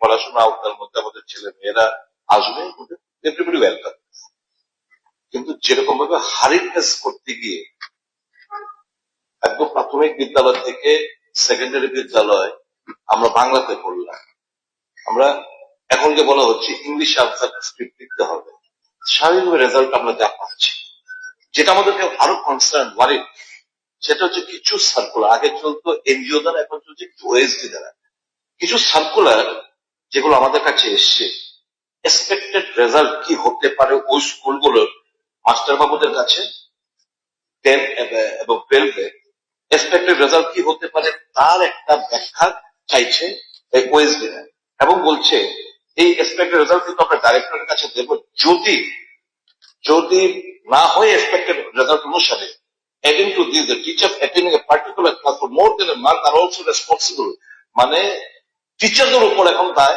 পড়াশোনা আওতার মধ্যে আমাদের ছেলে মেয়েরা আসবে এভরিবডি ওয়েলকাম কিন্তু যেরকম ভাবে করতে গিয়ে একদম প্রাথমিক বিদ্যালয় থেকে সেকেন্ডারি বিদ্যালয় আমরা বাংলাতে পড়লাম, আমরা এখন যে বলা হচ্ছে ইংলিশ আনসার স্ক্রিপ্ট লিখতে হবে। স্বাভাবিকভাবে রেজাল্ট আমরা যা পাচ্ছি। যেটা আমাদেরকে আরও কনসার্ন ওয়ারিড সেটা হচ্ছে কিছু সার্কুলার আগে চলতো এনজিও দ্বারা, এখন চলছে কিছু ওএসডি দ্বারা। কিছু সার্কুলার যেগুলো আমাদের কাছে এসছে। এক্সপেক্টেড রেজাল্ট কি হতে পারে ওই স্কুলগুলোর মাস্টার বাবুদের কাছে? এবং এক্সপেক্টেড রেজাল্ট কি হতে পারে তার একটা ব্যাখ্যা চাইছে এবং বলছে এই এক্সপেক্টেড রেজাল্ট কিন্তু আমরা ডাইরেক্টরের কাছে দেব যদি যদি না হয় এক্সপেক্টেড রেজাল্ট অনুসারে adding to this, the. মানে টিচারদের উপর এখন দায়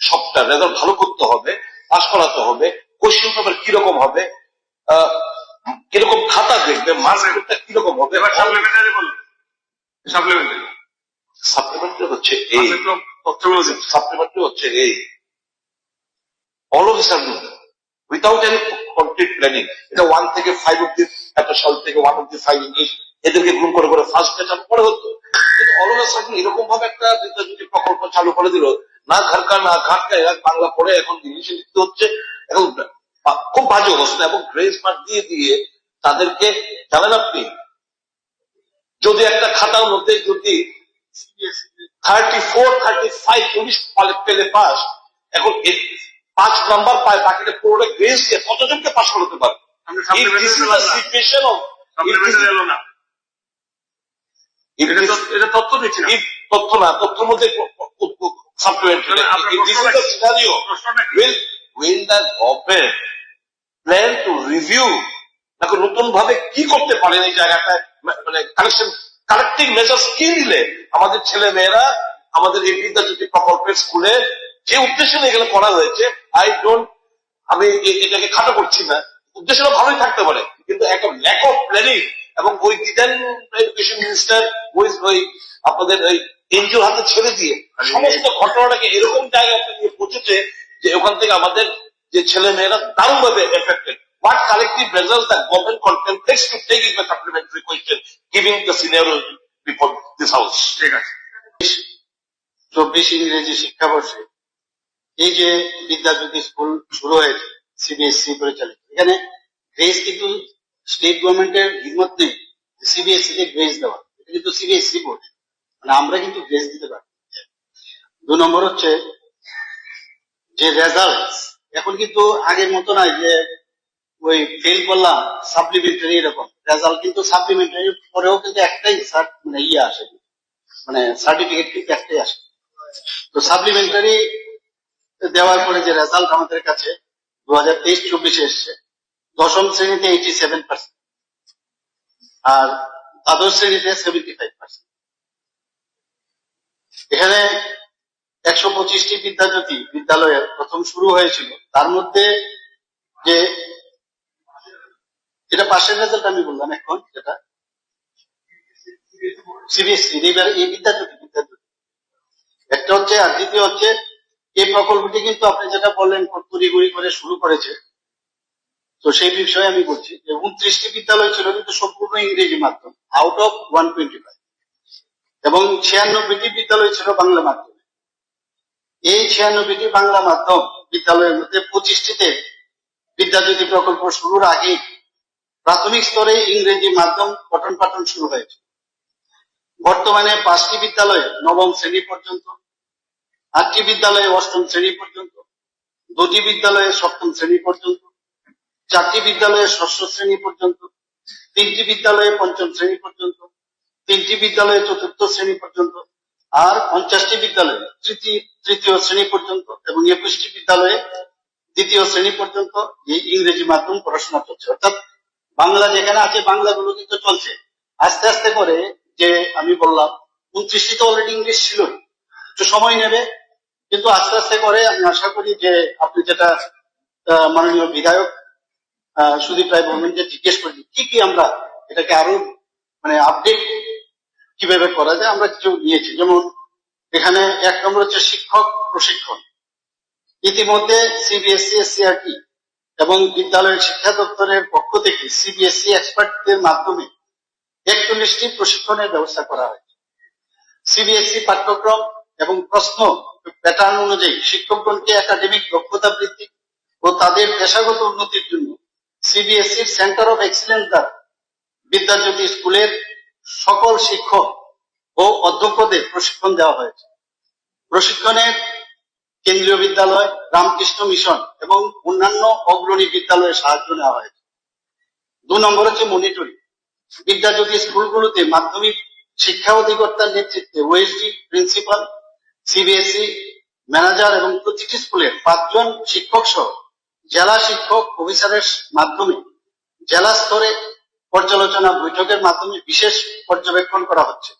সবটা রেজাল্ট ভালো করতে হবে পাশ করাতে হবে কোশ্চেন পেপার কীরকম হবে কীরকম খাতা দেখবে মার্কসটা কীরকম হবে সাপ্লিমেন্টারি বলুন সাপ্লিমেন্টারি সাপ্লিমেন্টারি হচ্ছে এই সাপ্লিমেন্টারি হচ্ছে এই all of sudden without any complete planning এটা ওয়ান থেকে ফাইভ অব্দি এত সাল থেকে ওয়ান অব্দি ফাইভ ইংলিশ এদেরকে গ্রুম করে করে ফার্স্ট ব্যাচ পরে হতো। কিন্তু অল এরকম ভাবে একটা বিদ্যাজ্যোতি প্রকল্প চালু করে দিল। না ঘরকা না ঘাটকা এরা বাংলা পড়ে এখন ইংলিশে লিখতে হচ্ছে। এখন খুব বাজে অবস্থা এবং গ্রেস মার্ক দিয়ে দিয়ে তাদেরকে জানেন আপনি? যদি একটা খাতার মধ্যে যদি থার্টি ফোর থার্টি ফাইভ পুলিশ পেলে পাস এখন পাঁচ নাম্বার পায় বাকিটা পুরোটা গ্রেস দিয়ে কতজনকে পাস করাতে is না। situation of if this supplementary is- এলো না if এটা তথ্য- না। তথ্য না তথ্যের মধ্যে নতুন ভাবে কি করতে পারেন এই জায়গাটায়? মানে কালেকশন কালেক্টিভ মেজার্স কি নিলে? আমাদের ছেলে মেয়েরা আমাদের এই বিদ্যাজ্যোতি প্রকল্পের স্কুলে যে উদ্দেশ্য নিয়ে এগুলো করা হয়েছে আই ডোন্ট আমি এটাকে খাটো করছি না। উদ্দেশ্যটা ভালোই থাকতে পারে কিন্তু একটা ল্যাক অফ প্ল্যানিং এবং ওই দিদেন এডুকেশন মিনিস্টার ওই ওই আপনাদের ওই এনজিওর হাতে ছেড়ে দিয়ে সমস্ত ঘটনাটাকে এরকম জায়গায় নিয়ে পৌঁছেছে যে ওখান থেকে আমাদের যে ছেলে মেয়েরা দারুণ ভাবে affected What collective results that government contemplates to take is the supplementary question, giving the scenario before this house. ঠিক আছে। চব্বিশ ইংরেজি শিক্ষাবর্ষে এই যে বিদ্যাজ্যোতি স্কুল শুরু হয়েছে সিবিএসসি পরিচালিত। এখানে গ্রেস কিন্তু স্টেট গভর্নমেন্টের হিম্মত নেই সিবিএসসি তে গ্রেস দেওয়া এটা কিন্তু সিবিএসসি বোর্ড মানে আমরা কিন্তু গ্রেস দিতে পারি। দু নম্বর হচ্ছে যে রেজাল্ট এখন কিন্তু আগের মতো নাই যে ওই ফেল করলাম সাপ্লিমেন্টারি এরকম। রেজাল্ট কিন্তু সাপ্লিমেন্টারি পরেও কিন্তু একটাই মানে ইয়ে আসে। মানে সার্টিফিকেট কিন্তু একটাই আসে। তো সাপ্লিমেন্টারি দেওয়ার পরে যে রেজাল্ট আমাদের কাছে দু হাজার তেইশ চব্বিশে এসছে দশম শ্রেণীতে এইটি সেভেন পার্সেন্ট আর দ্বাদশ শ্রেণীতে সেভেন্টি ফাইভ পার্সেন্ট এখানে একশো পঁচিশটি বিদ্যাজ্যোতি বিদ্যালয়ে প্রথম শুরু হয়েছিল। তার মধ্যে যে যেটা পাশের রেজাল্ট আমি বললাম এখন যেটা সিবিএসসি এইবার এই বিদ্যাজ্যোতি বিদ্যাজ্যোতি। একটা হচ্ছে আর দ্বিতীয় হচ্ছে, এই প্রকল্পটি কিন্তু আপনি যেটা বললেন তড়িগুড়ি করে শুরু করেছে তো সেই বিষয়ে আমি বলছি যে উনত্রিশটি বিদ্যালয় ছিল কিন্তু সম্পূর্ণ ইংরেজি মাধ্যম out of one twenty five এবং ছিয়ানব্বইটি বিদ্যালয় ছিল বাংলা মাধ্যমে। এই ছিয়ানব্বইটি বাংলা মাধ্যম বিদ্যালয়ের মধ্যে পঁচিশটিতে বিদ্যাজ্যোতি প্রকল্প শুরুর আগে প্রাথমিক স্তরে ইংরেজি মাধ্যম পঠন পাঠন শুরু হয়েছে। বর্তমানে পাঁচটি বিদ্যালয়ে নবম শ্রেণি পর্যন্ত, আটটি বিদ্যালয়ে অষ্টম শ্রেণি পর্যন্ত, দুটি বিদ্যালয়ে সপ্তম শ্রেণি পর্যন্ত চারটি বিদ্যালয়ে ষষ্ঠ শ্রেণি পর্যন্ত, তিনটি বিদ্যালয়ে পঞ্চম শ্রেণি পর্যন্ত, তিনটি বিদ্যালয়ে চতুর্থ শ্রেণি পর্যন্ত, আর পঞ্চাশটি বিদ্যালয়ে তৃতীয় তৃতীয় শ্রেণি পর্যন্ত এবং একুশটি বিদ্যালয়ে দ্বিতীয় শ্রেণি পর্যন্ত এই ইংরেজি মাধ্যম পড়াশোনা চলছে। অর্থাৎ বাংলা যেখানে আছে, বাংলাগুলো কিন্তু চলছে। আস্তে আস্তে করে যে আমি বললাম, উনত্রিশটি তো অলরেডি ইংলিশ ছিল একটু সময় নেবে, কিন্তু আস্তে আস্তে করে আমি আশা করি যে আপনি যেটা মাননীয় বিধায়ক সুদীপ রায় বর্মন যে জিজ্ঞেস করি কি কি আমরা এটাকে আরও মানে আপডেট কীভাবে করা যায়, আমরা কিছু নিয়েছি। যেমন এখানে এক নম্বর হচ্ছে শিক্ষক প্রশিক্ষণ। ইতিমধ্যে সিবিএসসি সিআরটি এবং বিদ্যালয়ের শিক্ষা দপ্তরের পক্ষ থেকে সিবিএসসি এক্সপার্টদের মাধ্যমে একচল্লিশটি প্রশিক্ষণের ব্যবস্থা করা হয়েছে। সিবিএসসি পাঠ্যক্রম এবং প্রশ্ন প্যাটার্ন অনুযায়ী শিক্ষকগণকে একাডেমিক দক্ষতা বৃদ্ধি ও তাদের পেশাগত উন্নতির জন্য সিবিএসসি সেন্টার অফ এক্সিলেন্স দ্বারা বিদ্যাজ্যোতি স্কুলের সকল শিক্ষক ও অধ্যক্ষদের প্রশিক্ষণ দেওয়া হয়েছে। প্রশিক্ষণে কেন্দ্রীয় বিদ্যালয়, রামকৃষ্ণ মিশন এবং অন্যান্য অগ্রণী বিদ্যালয়ের সাহায্য নেওয়া হয়েছে। দু নম্বর হচ্ছে মনিটরিং বিদ্যাজ্যোতি স্কুলগুলোতে মাধ্যমিক শিক্ষা অধিকর্তার নেতৃত্বে ওএসডি প্রিন্সিপাল সিবিএসই ম্যানেজার এবং প্রতিটি স্কুলের পাঁচজন শিক্ষক সহ জেলা শিক্ষক অফিসারের মাধ্যমে জেলা স্তরে পর্যালোচনা বৈঠকের মাধ্যমে বিশেষ পর্যবেক্ষণ করা হচ্ছে।